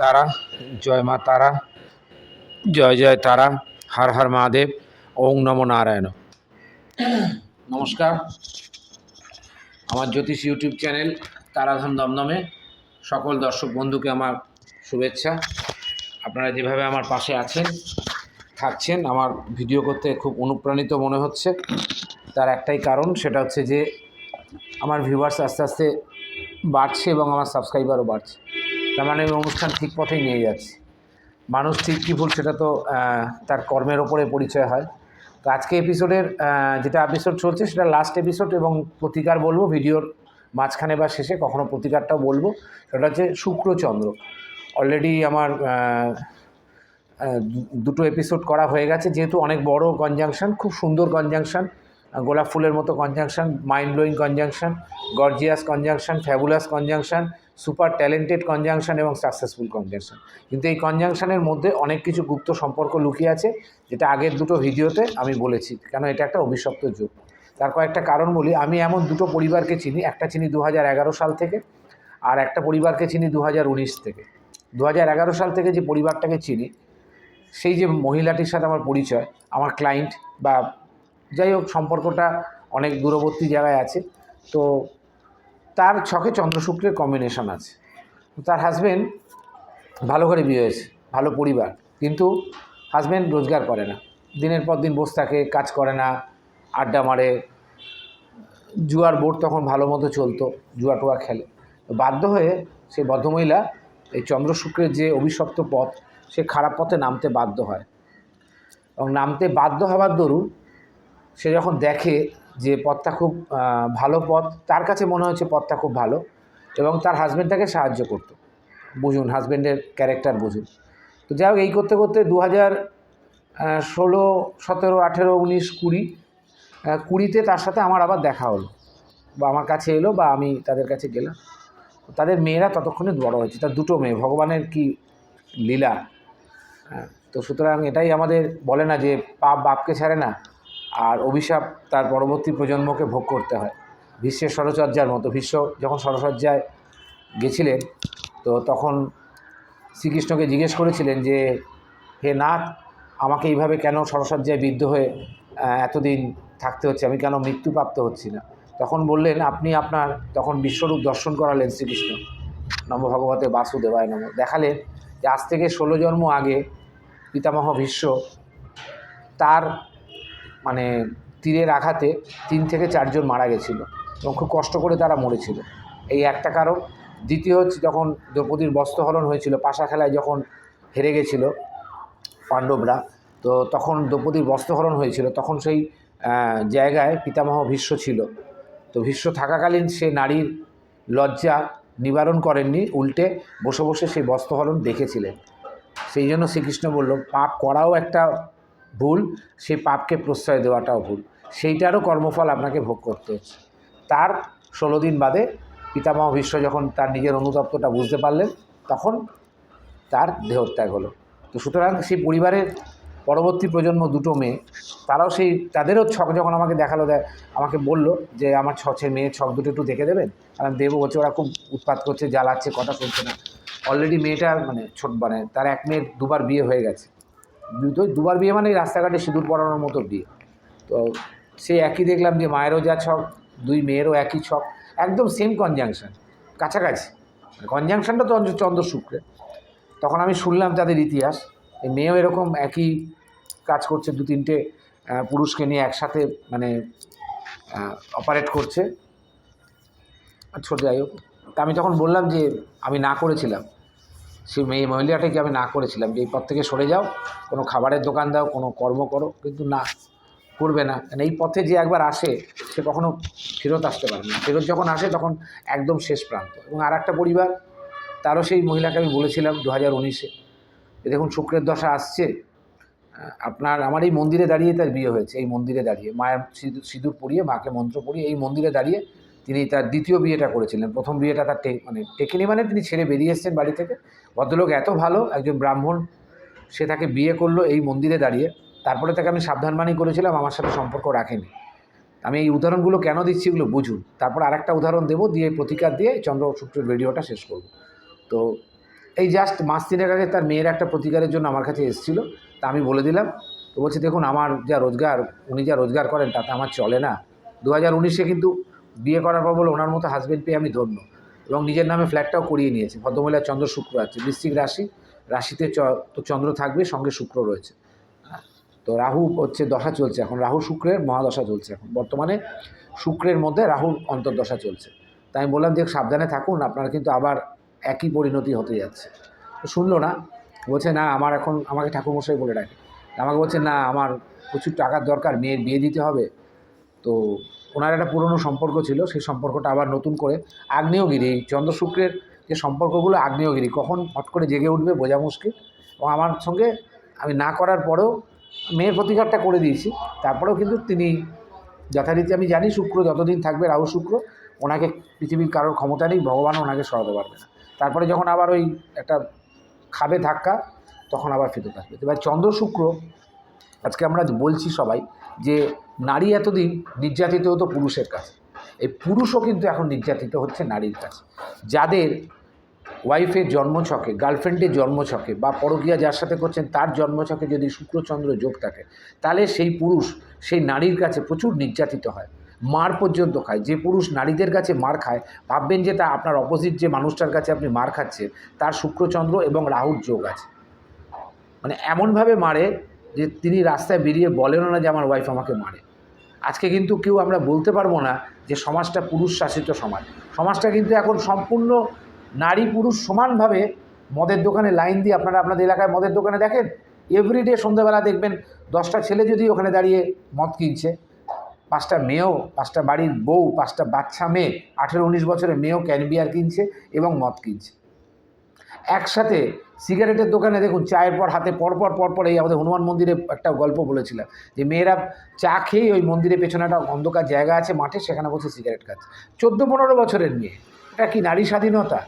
তারা, জয় মা তারা, জয় জয় তারা, হর হর মহাদেব, ওং নম নারায়ণ। নমস্কার। আমার জ্যোতিষ ইউটিউব চ্যানেল তারাধাম দমদমে সকল দর্শক বন্ধুকে আমার শুভেচ্ছা। আপনারা যেভাবে আমার পাশে আছেন, থাকছেন, আমার ভিডিও করতে খুব অনুপ্রাণিত মনে হচ্ছে। তার একটাই কারণ, সেটা হচ্ছে যে আমার ভিউয়ার্স আস্তে আস্তে বাড়ছে এবং আমার সাবস্ক্রাইবারও বাড়ছে। তার মানে আমি অনুষ্ঠান ঠিক পথেই নিয়ে যাচ্ছি। মানুষ ঠিক কী ভুল সেটা তো তার কর্মের ওপরে পরিচয় হয়। তো আজকে এপিসোডের যেটা এপিসোড চলছে সেটা লাস্ট এপিসোড এবং প্রতিকার বলব, ভিডিওর মাঝখানে বা শেষে কখনো প্রতিকারটাও বলব। সেটা হচ্ছে শুক্রচন্দ্র। অলরেডি আমার দুটো এপিসোড করা হয়ে গেছে। যেহেতু অনেক বড় কনজাংশন খুব সুন্দর কনজাংশন গোলাপ ফুলের মতো conjunction mind blowing conjunction gorgeous conjunction fabulous conjunction super talented conjunction এবং সাকসেসফুল কনজাংশন। কিন্তু এই কনজাংশনের মধ্যে অনেক কিছু গুপ্ত সম্পর্ক লুকিয়ে আছে, যেটা আগের দুটো ভিডিওতে আমি বলেছি, কেন এটা একটা অভিশপ্ত যুগ। তার কয়েকটা কারণ বলি, আমি এমন দুটো পরিবারকে চিনি, একটা চিনি দু হাজার এগারো সাল থেকে, আর একটা পরিবারকে চিনি দু হাজার উনিশ থেকে। দু হাজার এগারো সাল থেকে যে পরিবারটাকে চিনি, সেই যে মহিলাটির সাথে আমার পরিচয়, আমার ক্লায়েন্ট বা যাই হোক সম্পর্কটা অনেক দূরবর্তী জায়গায় আছে, তো তার ছকে চন্দ্র শুক্রের কম্বিনেশন আছে। তার হাজব্যান্ড ভালো করে বিয়ে হয়েছে, ভালো পরিবার, কিন্তু হাজবেন্ড রোজগার করে না। দিনের পর দিন বসে থাকে, কাজ করে না, আড্ডা মারে। জুয়ার বোর্ড তখন ভালো মতো চলতো, জুয়া টুয়া খেলে। বাধ্য হয়ে সেই ভদ্রমহিলা এই চন্দ্র শুক্রের যে অভিশপ্ত পথ, সে খারাপ পথে নামতে বাধ্য হয়। এবং নামতে বাধ্য হওয়ার দরুন সে যখন দেখে যে পথটা খুব ভালো পথ, তার কাছে মনে হচ্ছে পথটা খুব ভালো এবং তার হাজব্যান্ড তাকে সাহায্য করতো। বুঝুন হাজব্যান্ডের ক্যারেক্টার বুঝুন। তো যাই হোক, এই করতে করতে দু হাজার ষোলো, সতেরো, আঠেরো, উনিশ, কুড়ি কুড়িতে তার সাথে আমার আবার দেখা হলো। বা আমার কাছে এলো বা আমি তাদের কাছে গেলাম। তাদের মেয়েরা ততক্ষণে বড় হয়েছে, তার দুটো মেয়ে, ভগবানের কি লীলা। তো সুতরাং এটাই আমাদের বলে না যে পাপ বাপকে ছাড়ে না। আর অভিশাপ তার পরবর্তী প্রজন্মকে ভোগ করতে হয়। বিশ্বের সরচর্যার মতো, বিশ্ব যখন সরসজ্জায় গেছিলেন, তো তখন শ্রীকৃষ্ণকে জিজ্ঞেস করেছিলেন যে, হে নাথ, আমাকে এইভাবে কেন সরসজ্জায় বিদ্ধ হয়ে এতদিন থাকতে হচ্ছে? আমি কেন মৃত্যুপ্রাপ্ত হচ্ছি না? তখন বললেন, আপনি আপনার তখন বিশ্বরূপ দর্শন করালেন শ্রীকৃষ্ণ। নম ভগবতে বাসুদেবায় নম। দেখালেন যে, আজ থেকে ষোলো জন্ম আগে পিতামহ ভীষ্ম তার মানে তীরের আঘাতে তিন থেকে চারজন মারা গেছিল এবং খুব কষ্ট করে তারা মরেছিল। এই একটা কারণ। দ্বিতীয় হচ্ছে যখন দ্রৌপদীর বস্ত্রহরণ হয়েছিল, পাশা খেলায় যখন হেরে গেছিল পাণ্ডবরা, তো তখন দ্রৌপদীর বস্ত্রহরণ হয়েছিল, তখন সেই জায়গায় পিতামহ ভীষ্ম ছিল। তো ভীষ্ম থাকাকালীন সে নারীর লজ্জা নিবারণ করেননি, উল্টে বসে বসে সেই বস্ত্রহরণ দেখেছিলেন। সেই জন্য শ্রীকৃষ্ণ বলল, পাপ করাও একটা ভুল, সেই পাপকে প্রশ্রয় দেওয়াটাও ভুল। সেইটারও কর্মফল আপনাকে ভোগ করতে হচ্ছে। তার ষোলো দিন বাদে পিতামহ ভীষ্ম যখন তার নিজের অনুতপ্তটা বুঝতে পারলেন, তখন তার দেহত্যাগ হলো। তো সুতরাং সেই পরিবারের পরবর্তী প্রজন্ম দুটো মেয়ে, তারাও সেই, তাদেরও ছক যখন আমাকে দেখাল দেয় আমাকে বলল যে, আমার ছছে মেয়ের ছক দুটো একটু দেখে দেবেন? কারণ দেবো বলছে, ওরা খুব উৎপাত করছে, জ্বালাচ্ছে, কথা শুনছে না। অলরেডি মেয়েটার মানে ছোট মানে তার এক মেয়ের দুবার বিয়ে হয়ে গেছে। দুবার বিয়ে মানে রাস্তাঘাটে সিঁদুর পরানোর মতো বিয়ে। তো সে একই দেখলাম যে মায়েরও যা ছক, দুই মেয়েরও একই ছক, একদম সেম কনজাংশন কাছাকাছি। কনজাংশনটা তো চন্দ্র শুক্রে তখন আমি শুনলাম তাদের ইতিহাস, এই মেয়েও এরকম একই কাজ করছে, দু তিনটে পুরুষকে নিয়ে একসাথে মানে অপারেট করছে। ছোট যাই হোক, তা আমি তখন বললাম যে আমি না করেছিলাম। সেই মেয়ে মহিলাটাকে আমি না করেছিলাম? যে এই পথ থেকে সরে যাও, কোনো খাবারের দোকান দাও, কোনো কর্ম করো, কিন্তু না, করবে না। কারণ এই পথে যে একবার আসে, সে কখনো ফেরত আসতে পারে না। ফেরত যখন আসে, তখন একদম শেষ প্রান্ত। এবং আর একটা পরিবার, তারও সেই মহিলাকে আমি বলেছিলাম দু হাজার উনিশে দেখুন, শুক্রের দশা আসছে আপনার, আমার এই মন্দিরে দাঁড়িয়ে তার বিয়ে হয়েছে, এই মন্দিরে দাঁড়িয়ে। মায়ের সিঁদুর সিঁদুর পরিয়ে, মাকে মন্ত্র পড়িয়ে এই মন্দিরে দাঁড়িয়ে তিনি তার দ্বিতীয় বিয়েটা করেছিলেন। প্রথম বিয়েটা তার মানে টেকেনি মানে তিনি ছেড়ে বেরিয়ে এসেছেন বাড়ি থেকে। ভদ্রলোক এত ভালো, একজন ব্রাহ্মণ, সে তাকে বিয়ে করল এই মন্দিরে দাঁড়িয়ে। তারপরে তাকে আমি সাবধানবাণী করেছিলাম, আমার সাথে সম্পর্ক রাখেনি। আমি এই উদাহরণগুলো কেন দিচ্ছি এগুলো বুঝুন। তারপর আরেকটা উদাহরণ দেবো, দিয়ে প্রতিকার দিয়ে চন্দ্র শুক্রের ভিডিওটা শেষ করব। তো এই জাস্ট মাস তিনেক আগে তার মেয়ের একটা প্রতিকারের জন্য আমার কাছে এসেছিল, তা আমি বলে দিলাম। তো বলছি, দেখুন, আমার যা রোজগার, উনি যা রোজগার করেন, তাতে আমার চলে না। দু হাজার উনিশে কিন্তু বিয়ে করার পর বলে ওনার মতো হাজব্যান্ড পেয়ে আমি ধন্য। এবং নিজের নামে ফ্ল্যাটটাও করিয়ে নিয়েছে। ভদ্রমহিলার চন্দ্র শুক্র আছে, বৃশ্চিক রাশি। রাশিতে তো চন্দ্র থাকবে, সঙ্গে শুক্র রয়েছে। তো রাহু হচ্ছে দশা চলছে এখন। রাহু শুক্রের মহাদশা চলছে এখন। বর্তমানে শুক্রের মধ্যে রাহুর অন্তর্দশা চলছে। তাই আমি বললাম যে সাবধানে থাকুন, আপনার কিন্তু আবার একই পরিণতি হতে যাচ্ছে। তো শুনলো না। বলছে, না, আমার এখন, আমাকে ঠাকুরমশাই বলে ডাকে। আমাকে বলছে, না, আমার প্রচুর টাকার দরকার, মেয়ের বিয়ে দিতে হবে। তো ওনার একটা পুরনো সম্পর্ক ছিল, সেই সম্পর্কটা আবার নতুন করে আগ্নেয়গিরি, এই চন্দ্র শুক্রের যে সম্পর্কগুলো আগ্নেয়গিরি, কখন হট করে জেগে উঠবে বোঝা মুশকিল। এবং আমার সঙ্গে আমি না করার পরেও মেয়ের প্রতিকারটা করে দিয়েছি, তারপরেও কিন্তু তিনি যথারীতি, আমি জানি শুক্র যতদিন থাকবে রাহু শুক্র, ওনাকে পৃথিবীর কারোর ক্ষমতা নেই ভগবান ওনাকে সরাতে পারবে না। তারপরে যখন আবার ওই একটা খাবে ধাক্কা, তখন আবার ফেরত আসবে। এবার চন্দ্র শুক্র আজকে আমরা বলছি সবাই যে নারী এতদিন নির্যাতিত হতো পুরুষের কাছে। এই পুরুষও কিন্তু এখন নির্যাতিত হচ্ছে নারীর কাছে। যাদের ওয়াইফের জন্মছকে গার্লফ্রেন্ডের জন্মছকে বা পরকীয়া যার সাথে করছেন তার জন্মছকে যদি শুক্রচন্দ্র যোগ থাকে, তাহলে সেই পুরুষ সেই নারীর কাছে প্রচুর নির্যাতিত হয়। মার পর্যন্ত খায়। যে পুরুষ নারীদের কাছে মার খায়, ভাববেন যে তা আপনার অপোজিট যে মানুষটার কাছে আপনি মার খাচ্ছেন, তার শুক্রচন্দ্র এবং রাহুর যোগ আছে। মানে এমনভাবে মারে যে তিনি রাস্তায় বেরিয়ে বলেনও না যে আমার ওয়াইফ আমাকে মারে। আজকে কিন্তু কেউ আমরা বলতে পারব না যে সমাজটা পুরুষ শাসিত সমাজ। সমাজটা কিন্তু এখন সম্পূর্ণ নারী পুরুষ সমানভাবে মদের দোকানে লাইন দিয়ে আপনারা আপনাদের এলাকায় মদের দোকানে দেখেন এভরিডে সন্ধ্যাবেলা দেখবেন দশটা ছেলে যদি ওখানে দাঁড়িয়ে মদ কিনছে, পাঁচটা মেয়েও, পাঁচটা বাড়ির বউ, পাঁচটা বাচ্চা মেয়ে আঠেরো উনিশ বছরের মেয়েও ক্যানবিয়ার কিনছে এবং মদ কিনছে। একসাথে সিগারেটের দোকানে দেখুন, চায়ের পর হাতে পরপর পরপর এই আমাদের হনুমান মন্দিরে একটা গল্প বলেছিলাম যে মেয়েরা চা খেয়েই ওই মন্দিরের পেছনে একটা অন্ধকার জায়গা আছে মাঠে, সেখানে বসে সিগারেট খাচ্ছে। চোদ্দ পনেরো বছরের মেয়ে, এটা কি নারী স্বাধীনতা?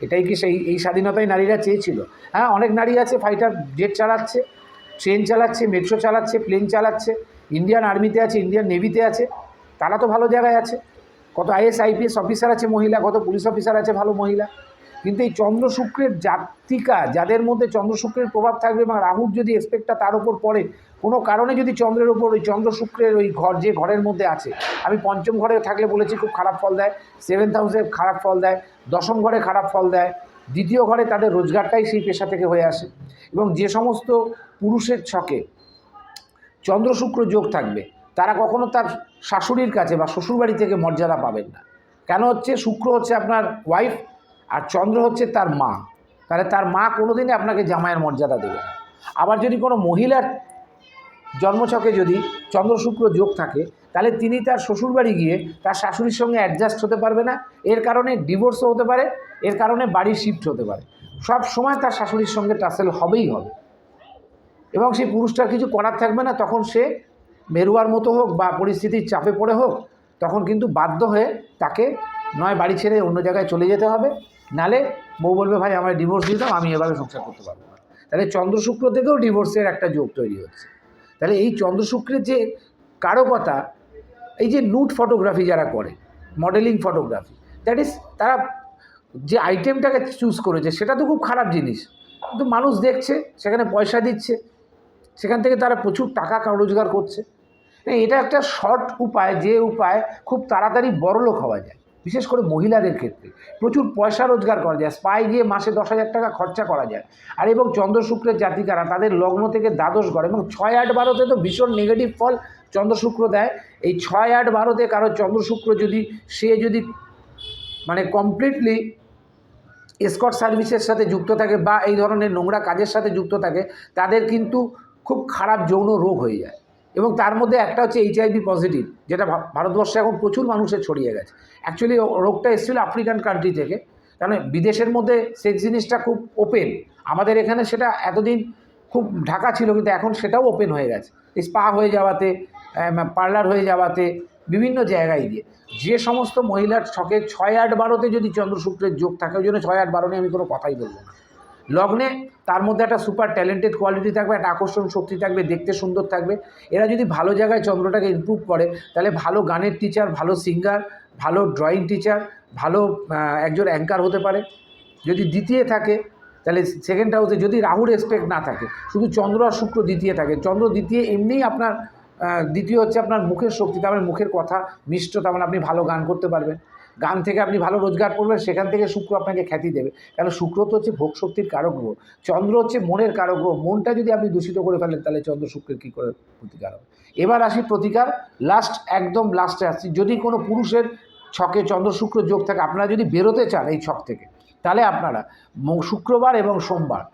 এটাই কি সেই, এই স্বাধীনতাই নারীরা চেয়েছিল? হ্যাঁ অনেক নারী আছে, ফাইটার জেট চালাচ্ছে, ট্রেন চালাচ্ছে, মেট্রো চালাচ্ছে, প্লেন চালাচ্ছে, ইন্ডিয়ান আর্মিতে আছে, ইন্ডিয়ান নেভিতে আছে, তারা তো ভালো জায়গায় আছে। কত আইএস আইপিএস অফিসার আছে মহিলা, কত পুলিশ অফিসার আছে ভালো মহিলা। কিন্তু এই চন্দ্র শুক্রের জাতিকা, যাদের মধ্যে চন্দ্র শুক্রের প্রভাব থাকবে এবং রাহুর যদি এসপেক্টটা তার উপর পড়ে, কোনো কারণে যদি চন্দ্রের উপর ওই চন্দ্র শুক্রের ওই ঘর যে ঘরের মধ্যে আছে, আমি পঞ্চম ঘরে থাকলে বলেছি খুব খারাপ ফল দেয় সেভেন্থ হাউসে খারাপ ফল দেয়, দশম ঘরে খারাপ ফল দেয়, দ্বিতীয় ঘরে তাদের রোজগারটাই সেই পেশা থেকে হয়ে আসে। এবং যে সমস্ত পুরুষের ছকে চন্দ্র শুক্র যোগ থাকবে, তারা কখনো তার শাশুড়ির কাছে বা শ্বশুরবাড়ি থেকে মর্যাদা পাবেন না। কেন হচ্ছে? শুক্র হচ্ছে আপনার ওয়াইফ আর চন্দ্র হচ্ছে তার মা। তাহলে তার মা কোনোদিনই আপনাকে জামাইয়ের মর্যাদা দেবে আবার যদি কোনো মহিলার জন্মছকে যদি চন্দ্র শুক্র যোগ থাকে, তাহলে তিনি তার শ্বশুরবাড়ি গিয়ে তার শাশুড়ির সঙ্গে অ্যাডজাস্ট হতে পারবে না। এর কারণে ডিভোর্সও হতে পারে, এর কারণে বাড়ি শিফট হতে পারে। সব সময় তার শাশুড়ির সঙ্গে টাসেল হবেই হবে। এবং সেই পুরুষটার কিছু করার থাকবে না, তখন সে মেরুয়ার মতো হোক বা পরিস্থিতির চাপে পড়ে হোক, তখন কিন্তু বাধ্য হয়ে তাকে নয় বাড়ি ছেড়ে অন্য জায়গায় চলে যেতে হবে। নালে বউ বলবে ভাই আমার ডিভোর্স দিয়ে দাও আমি এভাবে সংসার করতে পারব না। তাহলে চন্দ্র শুক্র থেকেও ডিভোর্সের একটা যোগ তৈরি হচ্ছে। তাহলে এই চন্দ্র শুক্রের যে কারকতা এই যে নুট ফটোগ্রাফি যারা করে মডেলিং ফটোগ্রাফি দ্যাট ইজ তারা যে আইটেমটাকে চুজ করেছে সেটা তো খুব খারাপ জিনিস। কিন্তু মানুষ দেখছে সেখানে পয়সা দিচ্ছে সেখান থেকে তারা প্রচুর টাকা রোজগার করছে। হ্যাঁ, এটা একটা শর্ট উপায় যে উপায় খুব তাড়াতাড়ি বড়লোক হওয়া যায়। বিশেষ করে মহিলাদের ক্ষেত্রে। প্রচুর পয়সা রোজগার করা যায় স্পাই গিয়ে মাসে দশ হাজার টাকা খরচা করা যায়। আর এবং চন্দ্র শুক্রের জাতিকারা, তাদের লগ্ন থেকে দ্বাদশ ঘর এবং ছয় আট বারোতে তো ভীষণ নেগেটিভ ফল চন্দ্র শুক্র দেয়। এই ছয় আট বারোতে কারও চন্দ্র শুক্র যদি, সে যদি মানে কমপ্লিটলি এসকট সার্ভিসের সাথে যুক্ত থাকে বা এই ধরনের নোংরা কাজের সাথে যুক্ত থাকে, তাদের কিন্তু খুব খারাপ যৌন রোগ হয়ে যায়। এবং তার মধ্যে একটা হচ্ছে এইচআইভি পজিটিভ যেটা ভারতবর্ষে এখন প্রচুর মানুষের ছড়িয়ে গেছে। অ্যাকচুয়ালি রোগটা এসেছিল আফ্রিকান কান্ট্রি থেকে। কারণ বিদেশের মধ্যে সেক্স জিনিসটা খুব ওপেন আমাদের এখানে সেটা এতদিন খুব ঢাকা ছিল, কিন্তু এখন সেটাও ওপেন হয়ে গেছে। স্পা হয়ে যাওয়াতে পার্লার হয়ে যাওয়াতে, বিভিন্ন জায়গায় গিয়ে। যে সমস্ত মহিলার ছকে ছয় আট বারোতে যদি চন্দ্র শুক্রের যোগ থাকে, ওই জন্য ছয় আট বারো নিয়ে আমি কোনো কথাই বলব না। লগ্নে তার মধ্যে একটা সুপার ট্যালেন্টেড কোয়ালিটি থাকবে, একটা আকর্ষণ শক্তি থাকবে, দেখতে সুন্দর থাকবে। এরা যদি ভালো জায়গায় চন্দ্রটাকে ইমপ্রুভ করে, তাহলে ভালো গানের টিচার ভালো সিঙ্গার ভালো ড্রয়িং টিচার ভালো একজন অ্যাঙ্কার হতে পারে। যদি দ্বিতীয় থাকে, তাহলে সেকেন্ড হাউসে যদি রাহুর এক্সপেক্ট না থাকে, শুধু চন্দ্র আর শুক্র দ্বিতীয় থাকে। চন্দ্র দ্বিতীয় এমনিই আপনার দ্বিতীয় হচ্ছে আপনার মুখের শক্তি, তার মানে মুখের কথা মিষ্ট তার মানে আপনি ভালো গান করতে পারবেন। গান থেকে আপনি ভালো রোজগার করবেন, সেখান থেকে শুক্র আপনাকে খ্যাতি দেবে। কারণ শুক্র তো হচ্ছে ভোগ শক্তির কারক গ্রহ। চন্দ্র হচ্ছে মনের কারক গ্রহ। মনটা যদি আপনি দূষিত করে ফেলেন, তাহলে চন্দ্র শুক্রের কী করে প্রতিকার হবে? এবার আসি প্রতিকার। লাস্ট একদম লাস্টে আসছি। যদি কোনো পুরুষের ছকে চন্দ্র শুক্র যোগ থাকে, আপনারা যদি বেরোতে চান এই ছক থেকে, তাহলে আপনারা শুক্রবার এবং সোমবার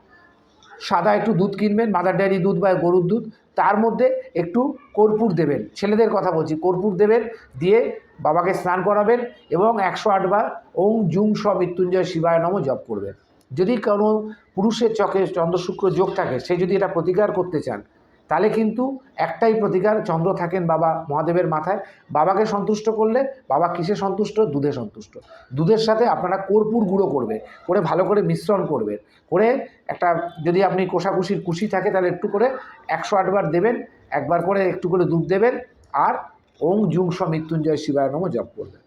সাদা একটু দুধ কিনবেন মাদার ডেয়ারি দুধ বা গরুর দুধ। তার মধ্যে একটু কর্পূর দেবেন। ছেলেদের কথা বলছি, কর্পূর দেবেন, দিয়ে বাবাকে স্নান করাবেন এবং একশো আটবার ওং জুং স মৃত্যুঞ্জয় শিবায় নম জপ করবেন। যদি কোনো পুরুষের চকে চন্দ্রশুক্র যোগ থাকে, সে যদি এটা প্রতিকার করতে চান তাহলে কিন্তু একটাই প্রতিকার, চন্দ্র থাকেন বাবা মহাদেবের মাথায়। বাবাকে সন্তুষ্ট করলে, বাবা কিসে সন্তুষ্ট? দুধে সন্তুষ্ট। দুধের সাথে আপনারা কর্পূর গুঁড়ো করবে করে ভালো করে মিশ্রণ করবেন। করে একটা, যদি আপনি কোষাকুষির কুশি থাকে, তাহলে একটু করে একশো আটবার দেবেন, একবার করে একটু করে দুধ দেবেন, আর ওং জুং স মৃত্যুঞ্জয় শিবায় নম জপ করবেন।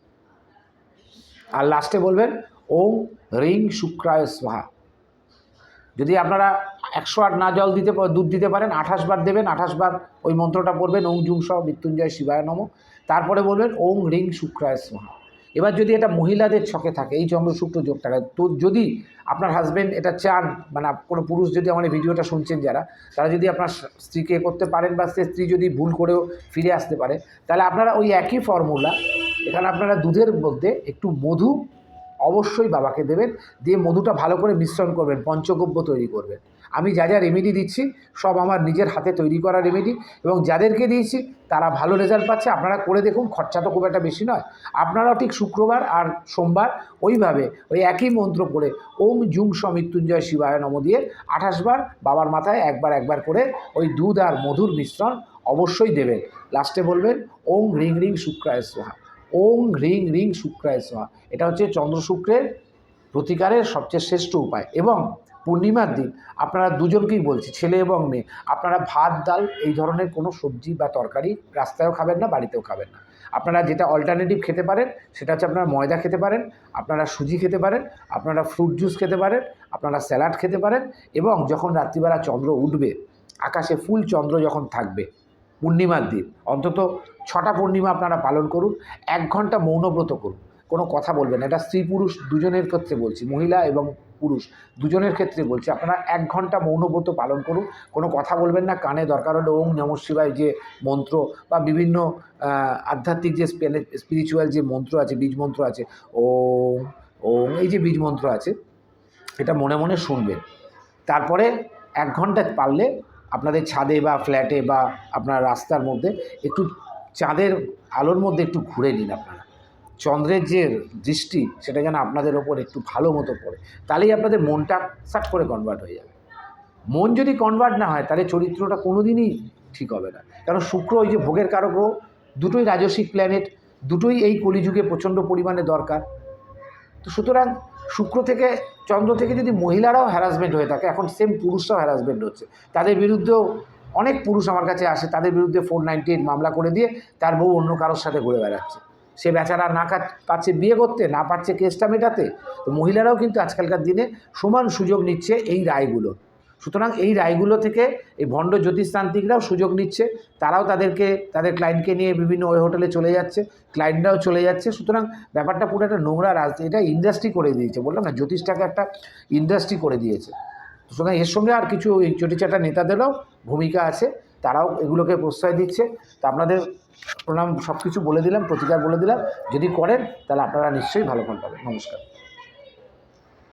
আর লাস্টে বলবেন, ওং রিং শুক্রায় স্বাহা। যদি আপনারা একশো আট না জল দিতে দুধ দিতে পারেন, আঠাশ বার দেবেন, আঠাশ বার ওই মন্ত্রটা পড়বেন, ওং জুং সহ মৃত্যুঞ্জয় শিবায় নম। তারপরে বলবেন, ওং রিং শুক্রায় স্বাহা। এবার যদি এটা মহিলাদের ছকে থাকে, এই চন্দ্র শুক্র যোগ থাকে তো যদি আপনার হাজব্যান্ড এটা চান মানে কোনো পুরুষ যদি আমার এই ভিডিওটা শুনছেন যারা, তারা যদি আপনার স্ত্রীকে করতে পারেন বা সে স্ত্রী যদি ভুল করেও ফিরে আসতে পারে, তাহলে আপনারা ওই একই ফর্মুলা এখানে আপনারা দুধের মধ্যে একটু মধু অবশ্যই বাবাকে দেবেন, দিয়ে মধুটা ভালো করে মিশ্রণ করবেন, পঞ্চগব্য তৈরি করবেন। আমি যা যা রেমেডি দিচ্ছি, সব আমার নিজের হাতে তৈরি করা রেমেডি এবং যাদেরকে দিয়েছি, তারা ভালো রেজাল্ট পাচ্ছে। আপনারা করে দেখুন, খরচা তো খুব একটা বেশি নয়। আপনারাও ঠিক শুক্রবার আর সোমবার ওইভাবে ওই একই মন্ত্র করে ওম জুং সমৃত্যুঞ্জয় শিবায় নম দিয়ে আঠাশ বার বাবার মাথায় একবার একবার করে ওই দুধ আর মধুর মিশ্রণ অবশ্যই দেবেন। লাস্টে বলবেন, ওম রিং রিং শুক্রায় সোহা ওং রিং রিং শুক্রায় সোহা এটা হচ্ছে চন্দ্র শুক্রের প্রতিকারের সবচেয়ে শ্রেষ্ঠ উপায়। এবং পূর্ণিমার দিন, আপনারা দুজনকেই বলছি, ছেলে এবং মেয়ে, আপনারা ভাত, ডাল, এই ধরনের কোনো সবজি বা তরকারি রাস্তায়ও খাবেন না, বাড়িতেও খাবেন না। আপনারা যেটা অল্টারনেটিভ খেতে পারেন, সেটা হচ্ছে আপনারা ময়দা খেতে পারেন, আপনারা সুজি খেতে পারেন, আপনারা ফ্রুট জুস খেতে পারেন, আপনারা স্যালাড খেতে পারেন এবং যখন রাত্রিবেলা চন্দ্র উঠবে, আকাশে ফুল চন্দ্র যখন থাকবে পূর্ণিমার দিন। অন্তত ছটা পূর্ণিমা আপনারা পালন করুন, এক ঘণ্টা মৌনব্রত করুন। কোনো কথা বলবেন। এটা স্ত্রী পুরুষ দুজনের ক্ষেত্রে বলছি, মহিলা এবং পুরুষ দুজনের ক্ষেত্রে বলছি। আপনারা এক ঘণ্টা মৌনব্রত পালন করুন। কোনো কথা বলবেন না, কানে দরকার হলে ওং নম শিবায় যে মন্ত্র বা বিভিন্ন আধ্যাত্মিক যে স্পিরিচুয়াল যে মন্ত্র আছে, বীজ মন্ত্র আছে, ওং ওং, এই যে বীজ মন্ত্র আছে, এটা মনে মনে শুনবেন। তারপরে এক ঘণ্টা পারলে আপনাদের ছাদে বা ফ্ল্যাটে বা আপনার রাস্তার মধ্যে একটু চাঁদের আলোর মধ্যে একটু ঘুরে নিন আপনারা। চন্দ্রের যে দৃষ্টি, সেটা যেন আপনাদের ওপর একটু ভালো মতো পড়ে। তাহলেই আপনাদের মনটা সাট করে কনভার্ট হয়ে যাবে। মন যদি কনভার্ট না হয়, তাহলে চরিত্রটা কোনো দিনই ঠিক হবে না। কারণ শুক্র ওই যে ভোগের কারক গ্রহ দুটোই রাজসিক প্ল্যানেট দুটোই এই কলিযুগে প্রচণ্ড পরিমাণে দরকার। তো সুতরাং শুক্র থেকে চন্দ্র থেকে যদি মহিলারাও হ্যারাসমেন্ট হয়ে থাকে, এখন সেম পুরুষরাও হ্যারাসমেন্ট হচ্ছে। তাদের বিরুদ্ধেও অনেক পুরুষ আমার কাছে আসে, তাদের বিরুদ্ধে ফোর নাইনটি এইট মামলা করে দিয়ে তার বউ অন্য কারোর সাথে ঘুরে বেড়াচ্ছে। সে বেচারা না পাচ্ছে বিয়ে করতে, না পাচ্ছে কেসটা মেটাতে, তো মহিলারাও কিন্তু আজকালকার দিনে সমান সুযোগ নিচ্ছে এই রায়গুলো। সুতরাং এই রায়গুলো থেকে এই ভণ্ড জ্যোতিষতান্ত্রিকরাও সুযোগ নিচ্ছে, তারাও তাদেরকে, তাদের ক্লায়েন্টকে নিয়ে বিভিন্ন ওই হোটেলে চলে যাচ্ছে ক্লায়েন্টরাও চলে যাচ্ছে, সুতরাং ব্যাপারটা পুরো একটা নোংরা রাজ এটা ইন্ডাস্ট্রি করে দিয়েছে, বললাম না, জ্যোতিষটাকে একটা ইন্ডাস্ট্রি করে দিয়েছে। সুতরাং এর সঙ্গে আর কিছু ওই চটিচাটা নেতাদেরও ভূমিকা আছে, তারাও এগুলোকে প্রশ্রয় দিচ্ছে। তা আপনাদের প্রণাম সব কিছু বলে দিলাম, প্রতিকার বলে দিলাম, যদি করেন তাহলে আপনারা নিশ্চয়ই ভালো ফল পাবেন। নমস্কার।